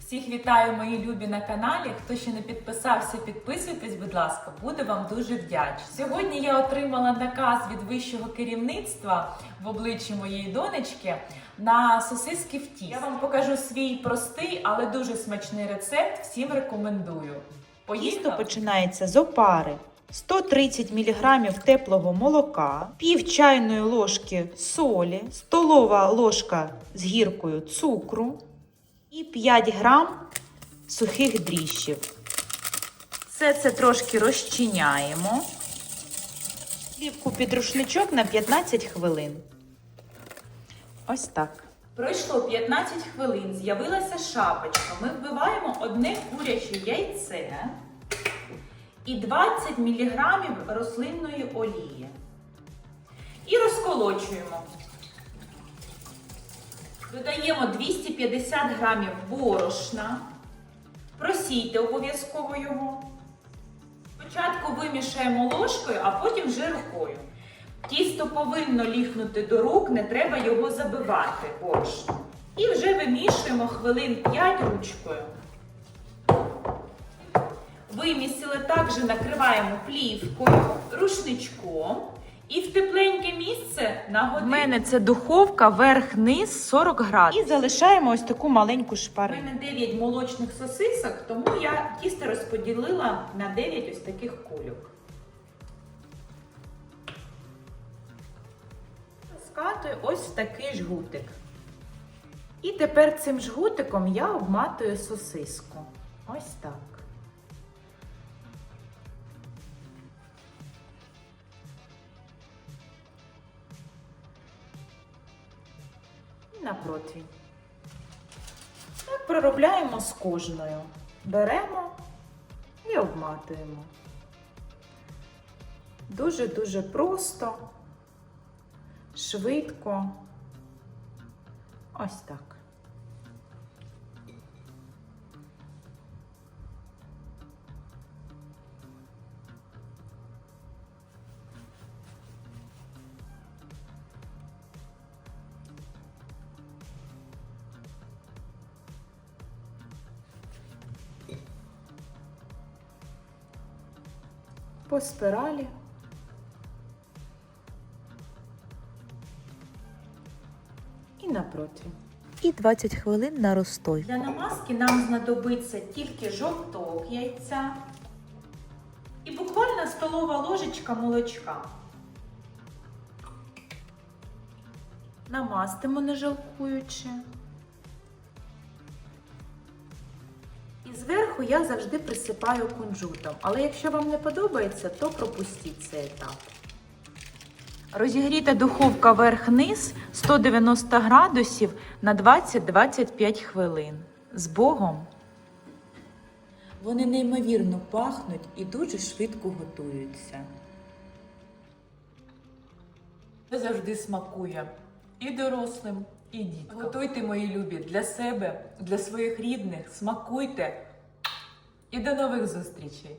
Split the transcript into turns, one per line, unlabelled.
Всіх вітаю, мої любі на каналі. Хто ще не підписався, підписуйтесь, будь ласка, буду вам дуже вдячна. Сьогодні я отримала наказ від вищого керівництва в обличчі моєї донечки на сосиски в тісті. Я вам покажу свій простий, але дуже смачний рецепт. Всім рекомендую. Поїхали?
Тісто починається з опари. 130 мг теплого молока, пів чайної ложки солі, столова ложка з гіркою цукру і 5 грам сухих дріжджів. Все це трошки розчиняємо. Плівку під рушничок на 15 хвилин. Ось так.
Пройшло 15 хвилин, з'явилася шапочка. Ми вбиваємо одне куряче яйце і 20 мг рослинної олії. І розколочуємо. Додаємо 250 грамів борошна. Просійте обов'язково його. Спочатку вимішаємо ложкою, а потім вже рукою. Тісто повинно ліхнути до рук, не треба його забивати борошном. І вже вимішуємо хвилин 5 ручкою. Вимісили також накриваємо плівкою, рушничком і в тепленьке місце на
У мене це духовка верх-низ 40 градусів. І залишаємо ось таку маленьку
У мене 9 молочних сосисок, тому я тісто розподілила на 9 ось таких кульок. Скатую ось в такий жгутик. І тепер цим жгутиком я обматую сосиску. Ось так. На противінь. Так проробляємо з кожною. Беремо і обматуємо. Дуже-дуже просто, швидко. Ось так. По спиралі. І на противень.
І 20 хвилин на розстой.
Для намазки нам знадобиться тільки жовток яйця і буквально столова ложечка молочка. Намастимо не жалкуючи. Зверху я завжди присипаю кунжутом. Але якщо вам не подобається, то пропустіть цей етап.
Розігріта духовка верх-низ 190 градусів на 20-25 хвилин. З Богом.
Вони неймовірно пахнуть і дуже швидко готуються. Це завжди смакує і дорослим, і діткам. Готуйте, мої любі, для себе, для своїх рідних, смакуйте. І до нових зустрічей!